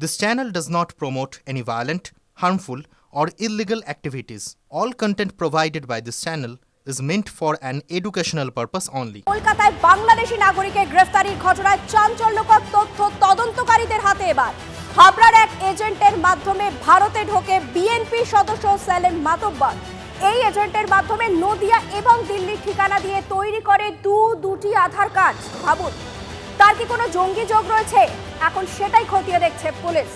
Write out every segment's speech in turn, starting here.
This channel does not promote any violent, harmful, or illegal activities. All content provided by this channel is meant for an educational purpose only. কলকাতায় বাংলাদেশি নাগরিকের গ্রেফতারির ঘটনায় চাঞ্চল্যকর তথ্য তদন্তকারীদের হাতে এবার হাবড়ার এক এজেন্টের মাধ্যমে ভারতে ঢোকে বিএনপি সদস্য সেলেম মাতব্বর এই এজেন্টের মাধ্যমে নদিয়া এবং দিল্লির ঠিকানা দিয়ে তৈরি করে দু দুটি আধার কার্ড ভাবুন তার কি কোনো জঙ্গি যোগ রয়েছে? এখন সেটাই খতিয়ে দেখছে পুলিশ।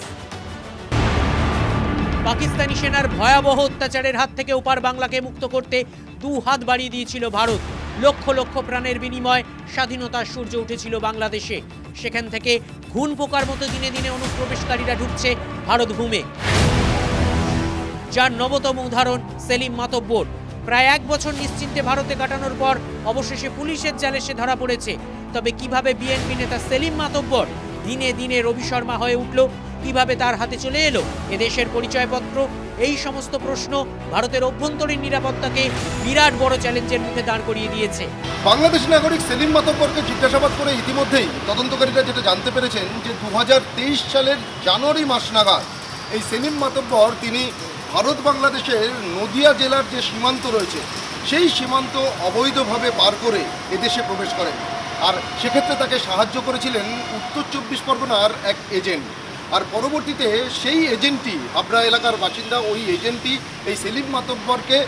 পাকিস্তানি সেনার ভয়াবহ অত্যাচারের হাত থেকে ওপার বাংলাকে মুক্ত করতে দু হাত বাড়িয়ে দিয়েছিল ভারত। লক্ষ লক্ষ প্রাণের বিনিময় স্বাধীনতার সূর্য উঠেছিল বাংলাদেশে। সেখান থেকে ঘুণ পোকার মতো দিনে দিনে অনুপ্রবেশকারীরা ঢুকছে ভারত ভূমে যার নবতম উদাহরণ সেলিম মাতব্বর। প্রায় এক বছর নিশ্চিন্তে ভারতে কাটানোর পর অবশেষে পুলিশের জালে সে ধরা পড়েছে। তবে কীভাবে বিএনপি নেতা সেলিম মাতব্বর দিনে দিনে রবি শর্মা হয়ে উঠল, কীভাবে তার হাতে চলে এলো, এদেশের পরিচয়পত্র, এই সমস্ত প্রশ্ন ভারতের অভ্যন্তরীণ নিরাপত্তাকে বিরাট বড় চ্যালেঞ্জের মুখে দাঁড় করিয়ে দিয়েছে। বাংলাদেশ নাগরিক সেলিম মাতব্বরকে জিজ্ঞাসাবাদ করে ইতিমধ্যেই তদন্তকারীরা যেটা জানতে পেরেছেন যে দু হাজার তেইশ সালের জানুয়ারি মাস নাগাদ এই সেলিম মাতব্বর তিনি ভারত বাংলাদেশের নদিয়া জেলার যে সীমান্ত রয়েছে, সেই সীমান্ত অবৈধভাবে পার করে এদেশে প্রবেশ করেন। আর সেক্ষেত্রে তাকে সাহায্য করেছিলেন উত্তর চব্বিশ পরগনার এক এজেন্ট। আর পরবর্তীতে সেই এজেন্টটি হাবড়া এলাকার বাসিন্দা, ওই এজেন্টটি এই সেলিম মাতব্বরকে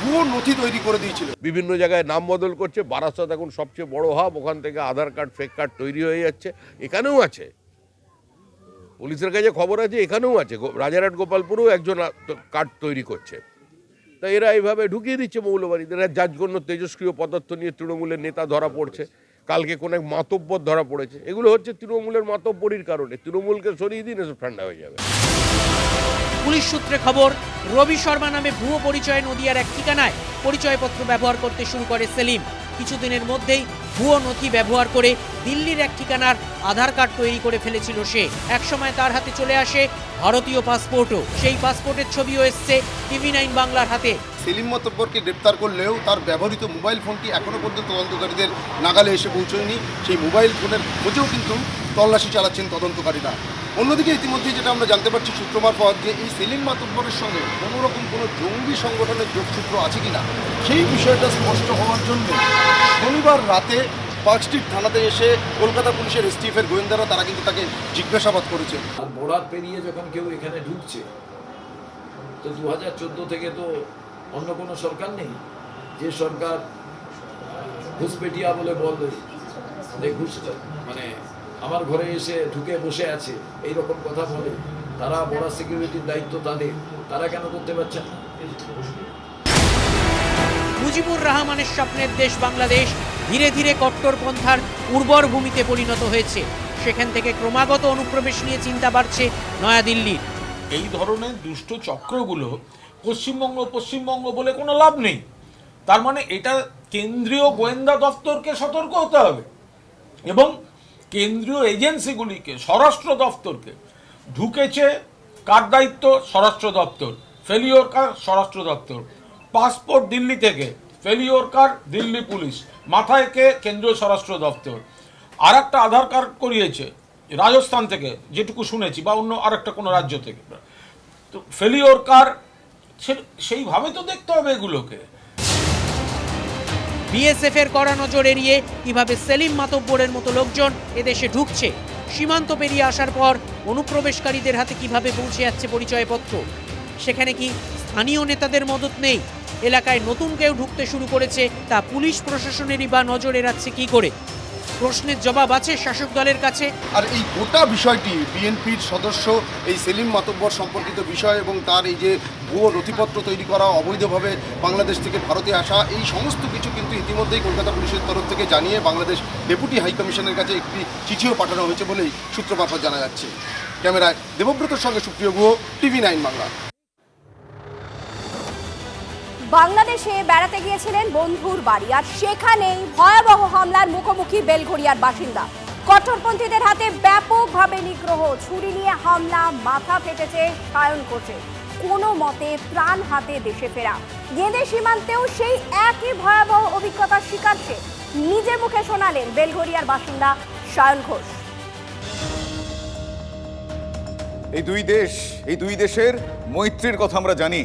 ভুয়ো নথি তৈরি করে দিয়েছিল। বিভিন্ন জায়গায় নাম বদল করছে, বারাসাত এখন সবচেয়ে বড় হাব, ওখান থেকে আধার কার্ড, ফেক কার্ড তৈরি হয়ে যাচ্ছে, এখানেও আছে। পুলিশের কাছে খবর আছে, এখানেও আছে। রাজারহাট, গোপালপুরেও একজন কার্ড তৈরি করছে। তা এরা এইভাবে ঢুকিয়ে দিচ্ছে মৌলবাড়িতে, এরা যাজগণ্য তেজস্ক্রিয় পদার্থ নিয়ে তৃণমূলের নেতা ধরা পড়ছে। কালকে কোনো এক মাতব্বর ধরা পড়েছে। এগুলো হচ্ছে তৃণমূলের মাতব্বরির কারণে। তৃণমূলকে সরিয়ে দিন, এসব ঠান্ডা হয়ে যাবে। পুলিশ সূত্রে খবর, রবি শর্মা নামে ভুয়ো পরিচয় নদিয়ার এক ঠিকানায় পরিচয়পত্র ব্যবহার করতে শুরু করে সেলিম। কিছুদিনের মধ্যেই ভুয়ো নথি ব্যবহার করে দিল্লির এক ঠিকানার আধার কার্ড তৈরি করে ফেলেছিল সে। একসময় তার হাতে চলে আসে ভারতীয় পাসপোর্টও। সেই পাসপোর্টের ছবিও এসছে টিভি নাইন বাংলার হাতে। সেলিম মতব্বরকে গ্রেপ্তার করলেও তার ব্যবহৃত মোবাইল ফোনটি এখনও পর্যন্ত তদন্তকারীদের নাগালে এসে পৌঁছয়নি। সেই মোবাইল ফোনের খোঁজেও কিন্তু তল্লাশি চালাচ্ছেন তদন্তকারীরা। অন্যদিকে ইতিমধ্যে যেটা আমরা জানতে পারছি সূত্র মারফত যে এই সেলিম মাতব্বরের সঙ্গে কোনো রকম কোনো জঙ্গি সংগঠনের যোগসূত্র আছে কিনা, সেই বিষয়টা স্পষ্ট হওয়ার জন্য শনিবার রাতে পার্ক স্ট্রিট থানাতে এসে কলকাতা পুলিশের এসটিএফের গোয়েন্দারা তারা কিন্তু তাকে জিজ্ঞাসাবাদ করেছে। আর বর্ডার পেরিয়ে যখন কেউ এখানে ঢুকছে, তো দু হাজার চোদ্দ থেকে তো অন্য কোনো সরকার নেই? যে সরকার ঘুষপেটিয়া বলে বলে যে ঘুষ মানে আমার ঘরে এসে ঢুকে বসে আছে এই রকম কথা বলে তারা বর্ডার সিকিউরিটির দায়িত্ব তাদের তারা কেন করতে পারছে না? মুজিবুর রহমানের স্বপ্নের দেশ বাংলাদেশ ধীরে ধীরে কট্টরপন্থার উর্বর ভূমিতে পরিণত হয়েছে। সেখান থেকে ক্রমাগত অনুপ্রবেশ নিয়ে চিন্তা বাড়ছে নয়াদিল্লির। এই ধরনের দুষ্ট চক্রগুলো পশ্চিমবঙ্গ পশ্চিমবঙ্গ বলে কোনো লাভ নেই। তার মানে এটা কেন্দ্রীয় গোয়েন্দা দপ্তরকে সতর্ক হতে হবে এবং কেন্দ্রীয় এজেন্সিগুলিকে, স্বরাষ্ট্র দপ্তরকে ঢুকেছে কার দায়িত্ব? স্বরাষ্ট্র দপ্তর ফেলিওর কার? স্বরাষ্ট্র দপ্তর পাসপোর্ট দিল্লি থেকে। ফেলিওর কার? দিল্লি পুলিশ। মাথায় কে? কেন্দ্রীয় স্বরাষ্ট্র দপ্তর আর একটা আধার কার্ড করিয়েছে রাজস্থান থেকে, যেটুকু শুনেছি, বা অন্য আরেকটা কোনো রাজ্য থেকে। তো ফেলিওর কার? সেইভাবে তো দেখতে হবে এগুলোকে। বিএসএফ এর কড়া নজর এড়িয়ে কীভাবে সেলিম মাতব্বরের মতো লোকজন এদেশে ঢুকছে। সীমান্ত পেরিয়ে আসার পর অনুপ্রবেশকারীদের হাতে কীভাবে পৌঁছে যাচ্ছে পরিচয়পত্র? সেখানে কি স্থানীয় নেতাদের মদত নেই? এলাকায় নতুন কেউ ঢুকতে শুরু করেছে, তা পুলিশ প্রশাসনেরই বা নজর এড়াচ্ছে কি করে? প্রশ্নের জবাব আছে শাসক দলের কাছে। আর এই গোটা বিষয়টি বিএনপির সদস্য এই সেলিম মাতব্বর সম্পর্কিত বিষয় এবং তার এই যে ভুয়ো নথিপত্র তৈরি করা অবৈধভাবে বাংলাদেশ থেকে ভারতে আসা, এই সমস্ত কিছু কিন্তু ইতিমধ্যেই কলকাতা পুলিশের তরফ থেকে জানিয়ে বাংলাদেশ ডেপুটি হাইকমিশনের কাছে একটি চিঠিও পাঠানো হয়েছে বলেই সূত্র মারফত জানা যাচ্ছে। ক্যামেরায় দেবব্রতর সঙ্গে সুপ্রিয় গুহ, টিভি নাইন বাংলা। বাংলাদেশে বেড়াতে গিয়েছিলেন বন্ধুর বাড়ি, আর সেখানেই ভয়াবহ হামলার মুখোমুখি বেলঘড়িয়ার বাসিন্দা। কট্টরপন্থীদের হাতে ব্যাপকভাবে নিগ্রহ, ছুরি নিয়ে হামলা, মাথা ফেটেছে সায়ন কোচে। কোনো মতে প্রাণ হাতে দেশে ফেরা। গেদে সীমান্তেও সেই একই ভয়াবহ অভিজ্ঞতার শিকার সে। নিজের মুখে শোনালেন বেলঘড়িয়ার বাসিন্দা সায়ন ঘোষ। এই দুই দেশ, এই দুই দেশের মৈত্রীর কথা আমরা জানি।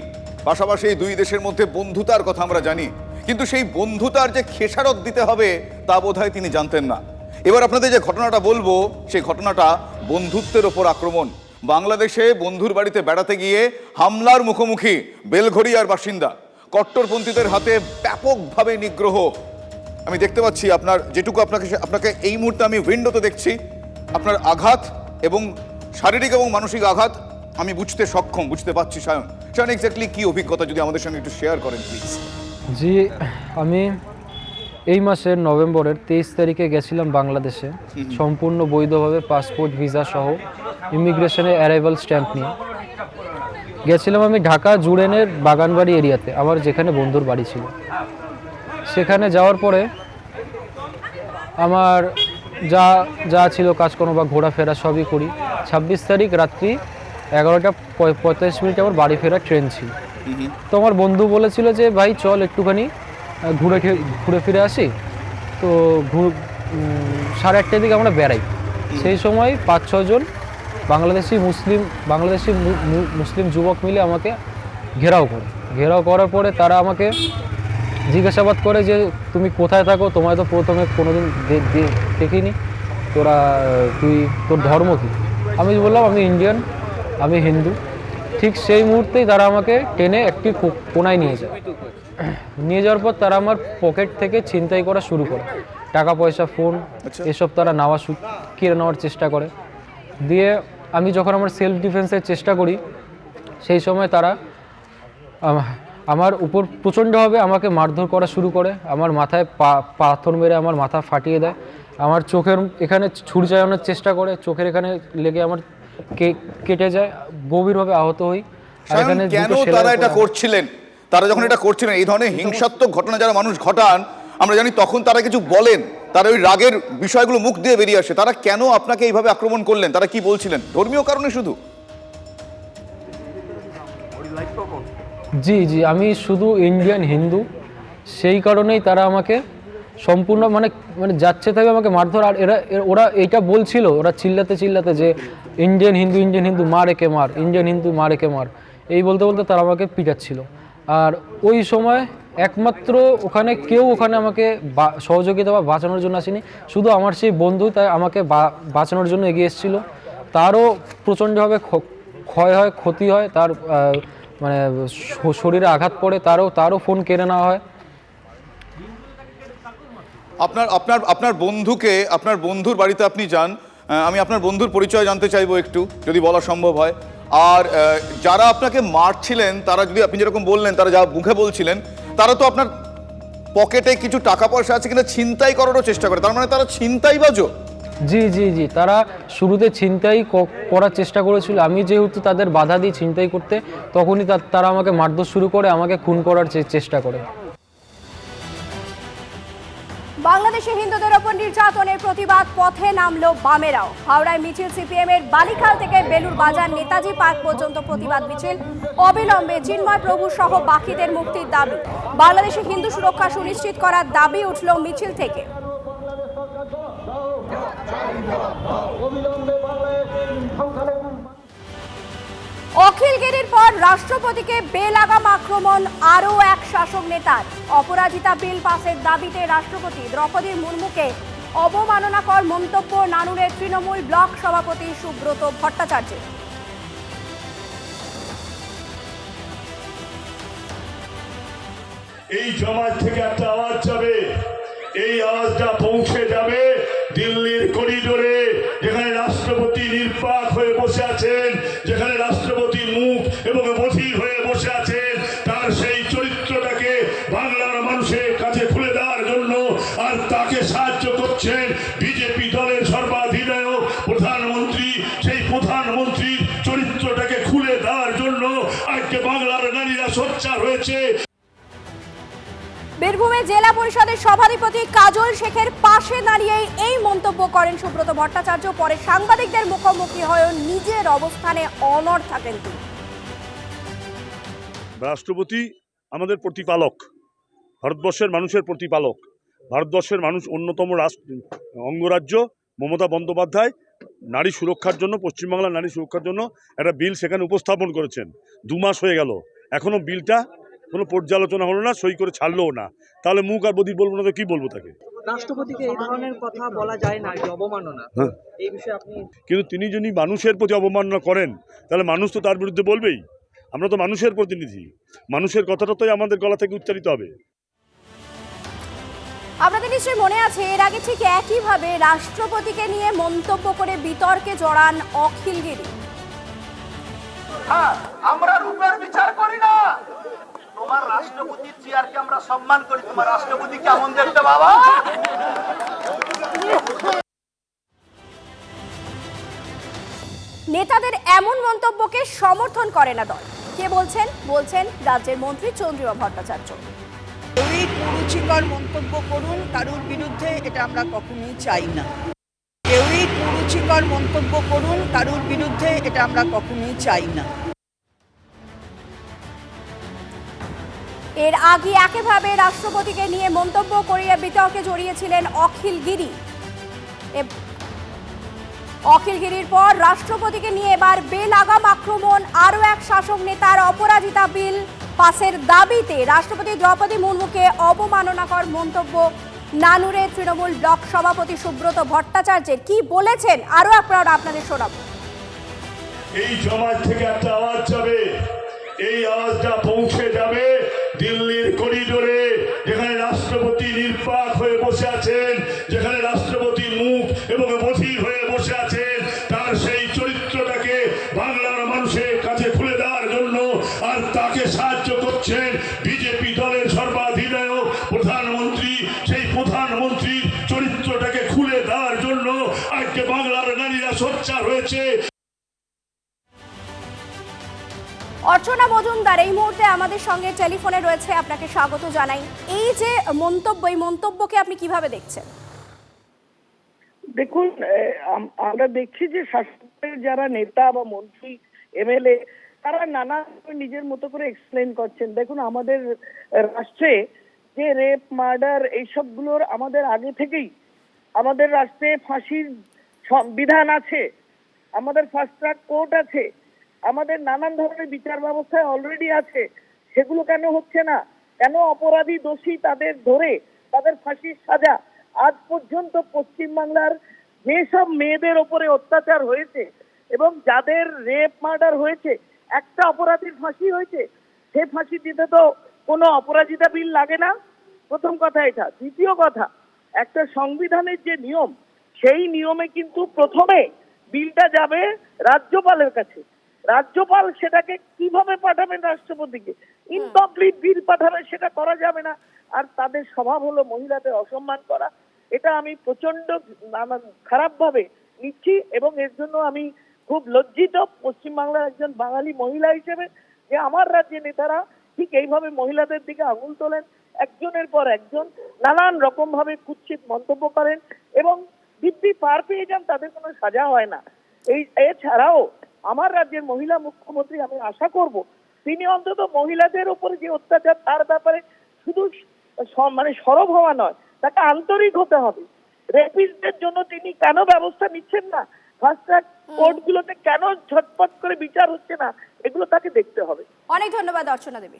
পাশাপাশি দুই দেশের মধ্যে বন্ধুতার কথা আমরা জানি। কিন্তু সেই বন্ধুতার যে খেসারত দিতে হবে, তা বোধহয় তিনি জানতেন না। এবার আপনাদের যে ঘটনাটা বলব, সেই ঘটনাটা বন্ধুত্বের ওপর আক্রমণ। বাংলাদেশে বন্ধুর বাড়িতে বেড়াতে গিয়ে হামলার মুখোমুখি বেলঘড়িয়ার বাসিন্দা। কট্টরপন্থীদের হাতে ব্যাপকভাবে নিগ্রহ। আমি দেখতে পাচ্ছি আপনার, যেটুকু আপনাকে আপনাকে এই মুহূর্তে আমি উইন্ডোতে দেখছি, আপনার আঘাত এবং শারীরিক এবং মানসিক আঘাত আমি বুঝতে সক্ষম বুঝতে পারছি সায়ন সায়ন এক্স্যাক্টলি কি অভিজ্ঞতা যদি আমাদের সঙ্গে একটু শেয়ার করেন প্লিজ জি আমি এই মাসের নভেম্বরের তেইশ তারিখে গেছিলাম বাংলাদেশে। সম্পূর্ণ বৈধভাবে পাসপোর্ট ভিসা সহ ইমিগ্রেশনের অ্যারাইভাল স্ট্যাম্প নিয়ে। গেছিলাম আমি ঢাকা জুড়েনের বাগানবাড়ি এরিয়াতে আমার যেখানে বন্ধুর বাড়ি ছিল। সেখানে যাওয়ার পরে আমার যা যা ছিল কাজকর্ম বা ঘোরাফেরা সবই করি। ছাব্বিশ তারিখ রাত্রি এগারোটা পঁয়- পঁয়তাল্লিশ মিনিট আমার বাড়ি ফেরার ট্রেন ছিল। তো আমার বন্ধু বলেছিল যে, ভাই, চল একটুখানি ঘুরে ঘুরে ফিরে আসি। তো সাড়ে আটটার দিকে আমরা বেড়াই। সেই সময় পাঁচ ছজন বাংলাদেশি, মুসলিম বাংলাদেশি মুসলিম যুবক মিলে আমাকে ঘেরাও করে। ঘেরাও করার পরে তারা আমাকে জিজ্ঞাসাবাদ করে যে, তুমি কোথায় থাকো? তোমায় তো প্রথমে কোনোদিন দেখিনি। তোরা, তুই, তোর ধর্ম কী? আমি বললাম, আমি ইন্ডিয়ান আমি হিন্দু। ঠিক সেই মুহূর্তেই তারা আমাকে টেনে একটি কো- কোনায় নিয়ে যায়। নিয়ে যাওয়ার পর তারা আমার পকেট থেকে ছিনতাই করা শুরু করে। টাকা পয়সা ফোন এসব তারা নেওয়া কেড়ে নেওয়ার চেষ্টা করে। দিয়ে আমি যখন আমার সেলফ ডিফেন্সের চেষ্টা করি সেই সময় তারা আমার উপর প্রচণ্ডভাবে আমাকে মারধর করা শুরু করে। আমার মাথায় পা- পাথর মেরে আমার মাথা ফাটিয়ে দেয়। আমার চোখের এখানে ছুরি চালানোর চেষ্টা করে। চোখের এখানে লেগে আমার কেটে যায় গভীরভাবে আহত হই। কেন তারা এটা করছিলেন? তারা যখন এটা করছিলেন এই ধরনের হিংসাত্মক ঘটনা যারা মানুষ ঘটান আমরা জানি তখন তারা কিছু বলেন। তারা ওই রাগের বিষয়গুলো মুখ দিয়ে বেরিয়ে আসে। তারা কেন আপনাকে এইভাবে আক্রমণ করলেন? তারা কি বলছিলেন? ধর্মীয় কারণে শুধু? জি জি আমি শুধু ইন্ডিয়ান হিন্দু সেই কারণেই তারা আমাকে সম্পূর্ণ মানে মানে যাচ্ছে থেকে আমাকে মারধর। আর এরা ওরা এইটা বলছিল, ওরা চিল্লাতে চিল্লাতে যে, ইন্ডিয়ান হিন্দু ইন্ডিয়ান হিন্দু, মার একে মার, ইন্ডিয়ান হিন্দু, মার একে মার। এই বলতে বলতে তারা আমাকে পিটাচ্ছিল। আর ওই সময় একমাত্র ওখানে কেউ ওখানে আমাকে সহযোগিতা বা বাঁচানোর জন্য আসেনি। শুধু আমার সেই বন্ধু, তাই আমাকে বাঁচানোর জন্য এগিয়ে এসেছিল। তারও প্রচণ্ডভাবে ক্ষয় হয়, ক্ষতি হয়, তার মানে শরীরে আঘাত পড়ে, তারও তারও ফোন কেড়ে নেওয়া হয়। আপনার আপনার আপনার বন্ধুকে, আপনার বন্ধুর বাড়িতে আপনি যান আমি আপনার বন্ধুর পরিচয় জানতে চাইব একটু, যদি বলা সম্ভব হয়। আর যারা আপনাকে মারছিলেন, তারা যদি আপনি যেরকম বললেন, তারা যা মুখে বলছিলেন, তারা তো আপনার পকেটে কিছু টাকা পয়সা আছে কিনা ছিনতাই করারও চেষ্টা করে। তার মানে তারা ছিনতাই বাজো জি? জি জি তারা শুরুতে ছিনতাই করার চেষ্টা করেছিল। আমি যেহেতু তাদের বাধা দিই ছিনতাই করতে, তখনই তারা আমাকে মারধর শুরু করে, আমাকে খুন করার চেষ্টা করে। বাংলাদেশে হিন্দুদের ওপর নির্যাতনের প্রতিবাদ পথে নামলো বামেরাও। হাওড়ায় মিছিল সিপিএম এর বালিখাল থেকে বেলুর বাজার নেতাজি পার্ক পর্যন্ত প্রতিবাদ মিছিল। অবিলম্বে চিন্ময় প্রভু সহ বাকিদের মুক্তির দাবি। বাংলাদেশে হিন্দু সুরক্ষা সুনিশ্চিত করার দাবি উঠল মিছিল থেকে। পর রাষ্ট্রপতিকে বেলাগাম আক্রমণ, আরও এক শাসক নেতার। অপরাজিতা বিল পাসের দাবিতে রাষ্ট্রপতি দ্রৌপদী মুর্মুকে অবমাননাকর মন্তব্য নানুরের তৃণমূল ব্লক সভাপতি সুব্রত ভট্টাচার্য। এই জমাত থেকে একটা আওয়াজ যাবে। এই আওয়াজটা পৌঁছে যাবে দিল্লির করিডোরে, যেখানে রাষ্ট্রপতি নির্বাক হয়ে বসে আছেন, যেখানে রাষ্ট্রপতি বীরভূমে জেলা পরিষদের সভাধিপতি কাজল শেখের পাশে দাঁড়িয়ে এই মন্তব্য করেন সুব্রত ভট্টাচার্য। পরে সাংবাদিকদের মুখোমুখি হয়েও নিজের অবস্থানে অনড় থাকেন তিনি। রাষ্ট্রপতি আমাদের প্রতিপালক, ভারতবর্ষের মানুষের প্রতিপালক, ভারতবর্ষের মানুষ অন্যতম রাষ্ট্র, অঙ্গরাজ্য, মমতা বন্দ্যোপাধ্যায়, নারী সুরক্ষার জন্য, পশ্চিমবাংলার নারী সুরক্ষার জন্য একটা বিল সেখানে উপস্থাপন করেছেন। দু মাস হয়ে গেল। এখনও বিলটা কোনো পর্যালোচনা হলো না সই করে ছাড়লোও না। তাহলে মুখ আর বদি বলব না তো কী বলব তাকে? রাষ্ট্রপতিকে এই ধরনের কথা বলা যায় না অবমাননা। হ্যাঁ। এই বিষয়ে আপনি কিন্তু তিনি যদি মানুষের প্রতি অবমাননা করেন তাহলে মানুষ তো তার বিরুদ্ধে বলবেই। আমরা তো মানুষের প্রতিনিধি। মানুষের কথাটা তো আমাদের গলা থেকে উচ্চারিত হবে। আপনাদের নিশ্চয়ই মনে আছে এর আগে ঠিক একইভাবে রাষ্ট্রপতিকে নিয়ে মন্তব্য করে বিতর্কে জড়ান অখিল অখিলগিরি আমরা রূপের বিচার করি না। তোমার রাষ্ট্রপতির চেয়ারকে আমরা সম্মান করি। তোমার রাষ্ট্রপতি কেমন দেখতে বাবা? নেতাদের এমন মন্তব্যকে সমর্থন করে না দল। কে বলছেন? বলছেন রাজ্যের মন্ত্রী চন্দ্রিমা ভট্টাচার্য। কেউই কুরুচিকর মন্তব্য করুন কারুর বিরুদ্ধে এটা আমরা কখনোই চাই না। কেউই কুরুচিকর মন্তব্য করুন কারুর বিরুদ্ধে এটা আমরা কখনোই চাই না। এর আগে একেভাবে রাষ্ট্রপতিকে নিয়ে মন্তব্য করিয়ে বিতর্কে জড়িয়েছিলেন অখিল গিরি। এব- অখিল গিরির পর রাষ্ট্রপতিকে নিয়ে এবার বেলাগাম আক্রমণ, আরও এক শাসক নেতার অপরাজিতা বিল পাসের দাবিতে রাষ্ট্রপতি দ্রৌপদী মুর্মুকে অবমাননাকর মন্তব্য। নানুরে তৃণমূল ব্লক সভাপতি সুব্রত ভট্টাচার্যের কি বলেছেন? আরও একবার আপনাদের শোনাবো। এই সমাজ থেকে একটা আওয়াজ যাবে। এই আওয়াজটা পৌঁছে যাবে। দিল্লির করিডোরে যেখানে রাষ্ট্রপতি নির্বাক হয়ে বসে আছেন, যেখানে রাষ্ট্রপতি মুখ এবং বধির হয়ে বসে আছেন, তার সেই চরিত্রটাকে বাংলার মানুষের কাছে খুলে দেওয়ার জন্য আর তাকে সাহায্য করছেন বিজেপি দলের সর্বাধিনায়ক প্রধানমন্ত্রী। সেই প্রধানমন্ত্রীর চরিত্রটাকে খুলে দেওয়ার জন্য আজকে বাংলার নারীরা সোচ্চার হয়েছে। অর্চনা মজুমদার, এই মুহূর্তে আমাদের সঙ্গে টেলিফোনে রয়েছে, আপনাকে স্বাগত জানাই। এই যে মন্তব্য, এই মন্তব্যকে আপনি কীভাবে দেখছেন? দেখুন আমরা দেখছি যে শাসকের যারা নেতা বা মন্ত্রী, এমএলএ, তারা নানা নিজের মতো করে এক্সপ্লেন করছেন। দেখুন, আমাদের রাষ্ট্রে যে রেপ মার্ডার এইসবগুলোর আমাদের আগে থেকেই আমাদের রাষ্ট্রে ফাঁসির বিধান আছে, আমাদের ফাস্ট ট্র্যাক কোর্ট আছে। আমাদের নানান ধরনের বিচার ব্যবস্থায় অলরেডি আছে। সেগুলো কেন হচ্ছে না? কেন অপরাধী দোষী তাদের ধরে, তাদের ফাঁসির সাজা? আজ পর্যন্ত পশ্চিমবাংলার যেসব মেয়েদের ওপরে অত্যাচার হয়েছে এবং যাদের রেপ মার্ডার হয়েছে, একটা অপরাধীর ফাঁসি হয়েছে, সে ফাঁসি দিতে তো কোনো অপরাজিতা বিল লাগে না? প্রথম কথা এটা। দ্বিতীয় কথা, একটা সংবিধানের যে নিয়ম, সেই নিয়মে কিন্তু প্রথমে বিলটা যাবে রাজ্যপালের কাছে। রাজ্যপাল সেটাকে কীভাবে পাঠাবেন রাষ্ট্রপতিকে? ইনকমপ্লিট বিল পাঠাবে সেটা করা যাবে না। আর তাদের স্বভাব হলো মহিলাদের অসম্মান করা। এটা আমি প্রচণ্ড খারাপ ভাবে নিচ্ছি এবং এর জন্য আমি খুব লজ্জিত পশ্চিমবাংলার একজন বাঙালি মহিলা হিসেবে যে আমার রাজ্যে নেতারা ঠিক এইভাবে মহিলাদের দিকে আঙুল তোলেন। একজনের পর একজন নানান রকম ভাবে কুৎসিত মন্তব্য করেন এবং দিব্যি পার পেয়ে যান তাদের কোনো সাজা হয় না। এই এছাড়াও আমার রাজ্যের মহিলা মুখ্যমন্ত্রী আমি আশা করব তিনি অন্তত মহিলাদের উপরে যে অত্যাচার তার ব্যাপারে শুধু মানে সরব হওয়া নয় তাকে আন্তরিক হতে হবে। রেপিস্টদের জন্য তিনি কেন ব্যবস্থা নিচ্ছেন না? ফার্স্ট ট্র্যাক কোর্টগুলোতে কেন ঝটপট করে বিচার হচ্ছে না? এগুলো তাকে দেখতে হবে। অনেক ধন্যবাদ অর্চনা দেবী।